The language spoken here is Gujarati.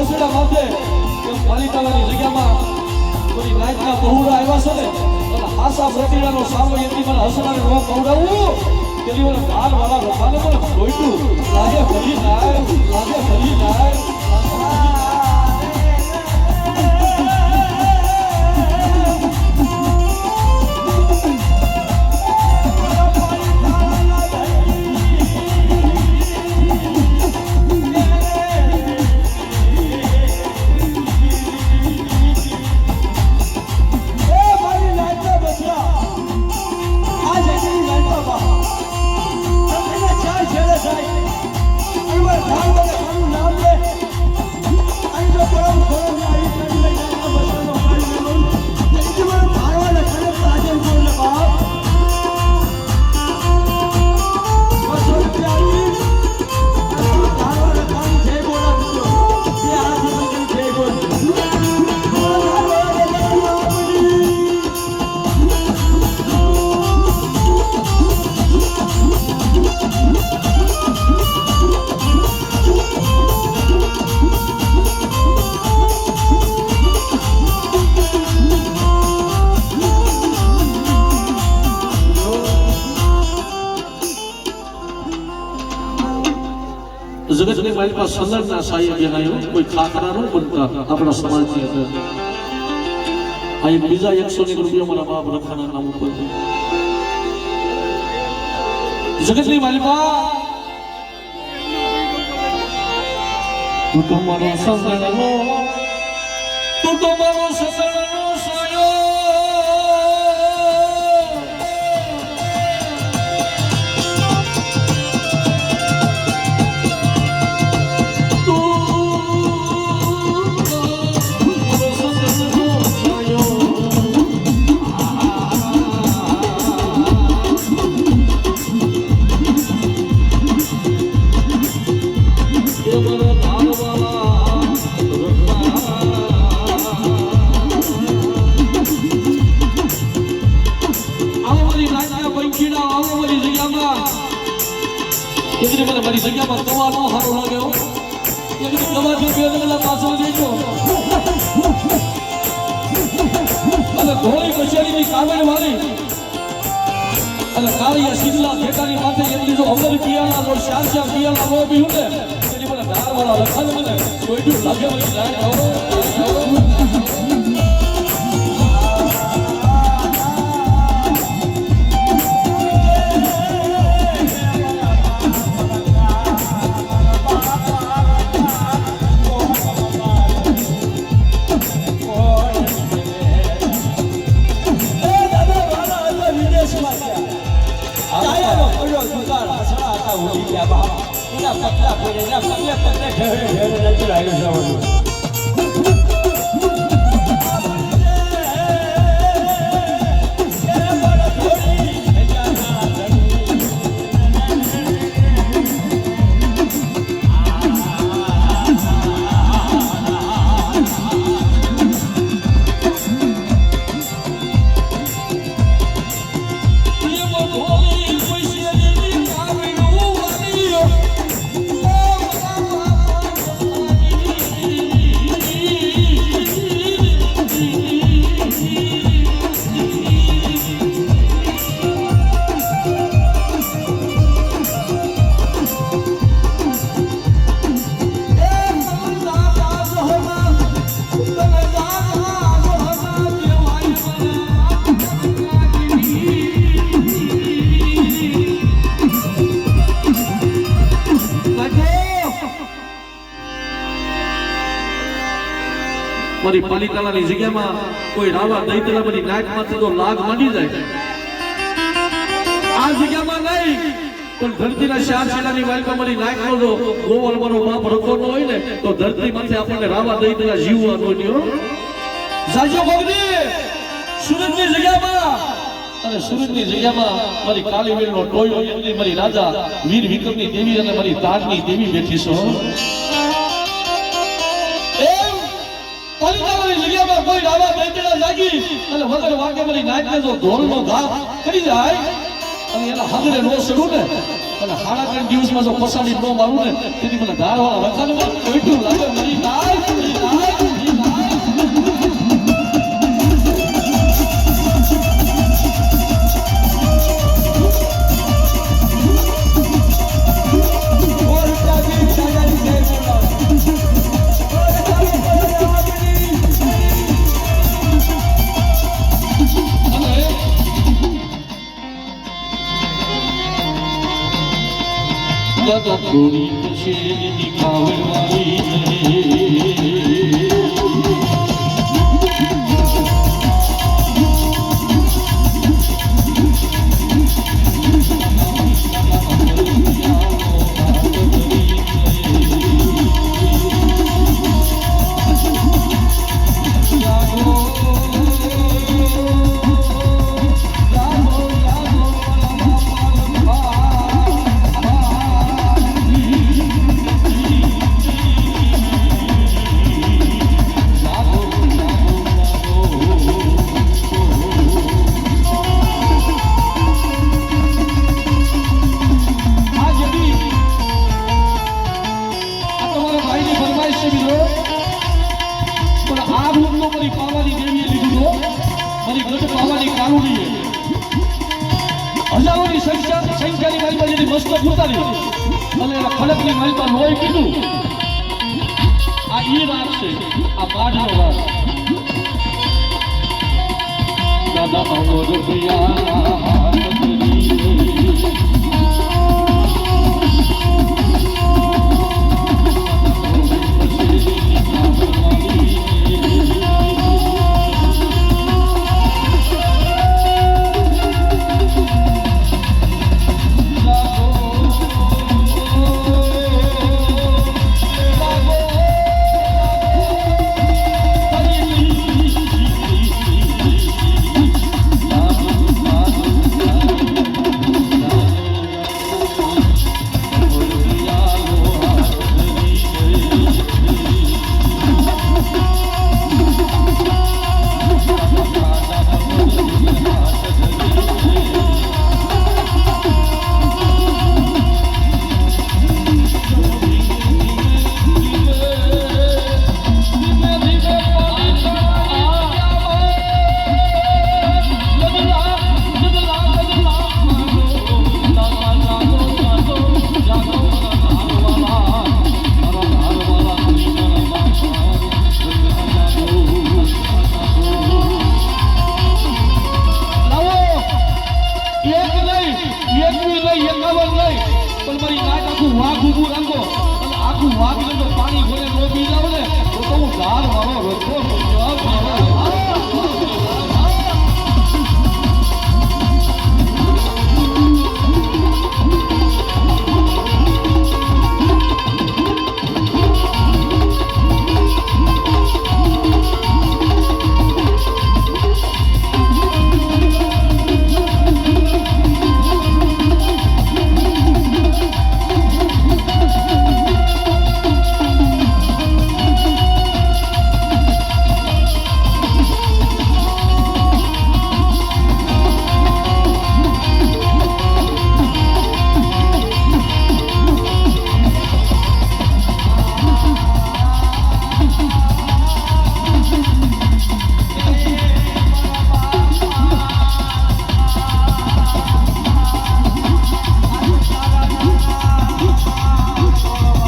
રસોડા માથે એમ પાલિતાણાની જગ્યામાં બધી નાચના બહુરા આવ્યા છે ને હાસા પ્રતિડાનો સામો એમની મને રોગ નો તેની મને ગાલ વાળા રફાને મને ખોઈટું લાગે ફરી નાય લાગે ફરી નાય. જગતની માલિકા પાસે સલગના સાહેબ બેહાયો કોઈ ખાખરા નો બનતા આપણા સમાજની અંદર. આ એક બીજા એકસો ની રૂપિયા મારા બાપ રખાના નામ ઉપર જગતની માલિકા તું તો સસરાનો, તું તો સસરાનો સાયો. મારી જગ્યામાં દવા નો સારો લાગ્યો એક દવા બે કલાક પાછળ જઈજો. અને ધોળી કચેરીની કાગળ વાળી અને કાળિયા શીતલા ખેતાની માથે એમની જો અમર બી હું ને એની મને વાળા લખાણ મને. કોઈ લાગે મને જાય ચાયાનો પડ્યો જુગાડ હસડા હતા ઉડી ગયા બાપ એના પતલા પડે એના પતલે પતલે ઢેરે ઢેરે નથી લાગ્યું જવાનું મારી પાલિકાલાની જગ્યામાં કોઈ રાવા દૈતલા મારી નાકમાંથી તો લાગ માંડી જાય. આ જગ્યામાં નહીં. પણ ધરતીના ચાર છેડાની વાલમાં મારી નાકનો જો ગોવલ મારો બાપ રખો હોય ને તો ધરતી માંથી આપણને રાવા દૈતલા જીવવા નો ન્યો જાજો ભગની સુરતની જગ્યામાં અને સુરતની જગ્યામાં મારી કાળીવીરનો ટોયો એમની મારી રાજા વીર વિક્રમની દેવી અને મારી તારની દેવી બેઠી છો. પાલિતાણાની જગ્યામાં કોઈ રાવા બેચડા જાગી અને વગર વાગે મારી નાચને જો ઢોલનો ઘા કરી જાય? અને એના હાથરે નો સડું ને? અને સાડા ત્રણ દિવસમાં જો પસાડી નો મારું ને તેથી મને ધારવાળા રખાને કોઈટું લાગે, મારી દાદા થોડી મસ્તક ઉતારી અને ખડકની પાસે લોહી કીધું. આ ઈ વાત છે, આ બાઢનો વાત. દાદા અમર પિયા અને આખું વાઘ ને જો પાણી ભરે નો પી જાવ ને તો તો હું ધાર મારો રસ્તો.